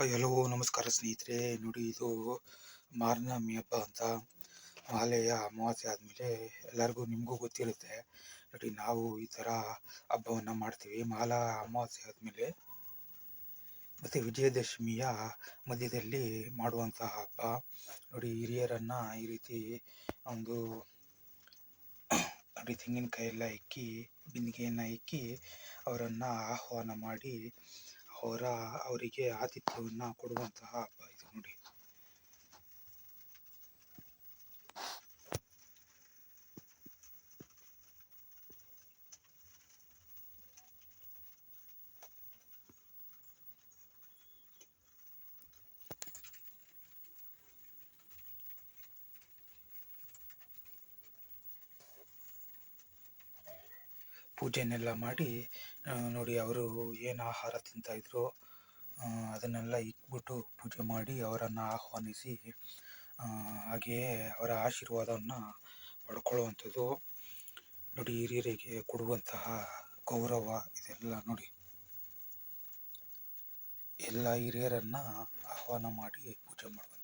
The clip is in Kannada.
ಹಲೋ ನಮಸ್ಕಾರ ಸ್ನೇಹಿತರೆ. ನೋಡಿ, ಇದು ಮಾರ್ನಮಿ ಹಬ್ಬ ಅಂತ ಮಾಲೆಯ ಅಮಾವಾಸ್ಯೆ ಆದಮೇಲೆ ಎಲ್ಲರಿಗೂ ನಿಮಗೂ ಗೊತ್ತಿರುತ್ತೆ. ನೋಡಿ, ನಾವು ಈ ಥರ ಹಬ್ಬವನ್ನು ಮಾಡ್ತೀವಿ. ಮಾಲಾ ಅಮಾವಾಸ್ಯೆ ಆದಮೇಲೆ ಮತ್ತು ವಿಜಯದಶಮಿಯ ಮಧ್ಯದಲ್ಲಿ ಮಾಡುವಂತಹ ಹಬ್ಬ. ನೋಡಿ, ಹಿರಿಯರನ್ನು ಈ ರೀತಿ ಒಂದು ನೋಡಿ ತೆಂಗಿನಕಾಯಿ ಎಲ್ಲ ಇಕ್ಕಿ, ಬಿಂದಿಗೆಯನ್ನು ಇಕ್ಕಿ ಅವರನ್ನು ಆಹ್ವಾನ ಮಾಡಿ ಅವರ ಅವರಿಗೆ ಆತಿಥ್ಯವನ್ನು ಕೊಡುವಂತಹ ಹಬ್ಬ ಇದು ನೋಡಿ. ಪೂಜೆನೆಲ್ಲ ಮಾಡಿ ನೋಡಿ ಅವರು ಏನು ಆಹಾರ ತಿಂತಾಯಿದ್ರು ಅದನ್ನೆಲ್ಲ ಇಟ್ಬಿಟ್ಟು ಪೂಜೆ ಮಾಡಿ ಅವರನ್ನು ಆಹ್ವಾನಿಸಿ ಹಾಗೆಯೇ ಅವರ ಆಶೀರ್ವಾದವನ್ನು ಪಡ್ಕೊಳ್ಳುವಂಥದ್ದು. ನೋಡಿ ಹಿರಿಯರಿಗೆ ಕೊಡುವಂತಹ ಗೌರವ ಇದೆಲ್ಲ ನೋಡಿ. ಎಲ್ಲ ಹಿರಿಯರನ್ನು ಆಹ್ವಾನ ಮಾಡಿ ಪೂಜೆ ಮಾಡುವಂಥದ್ದು.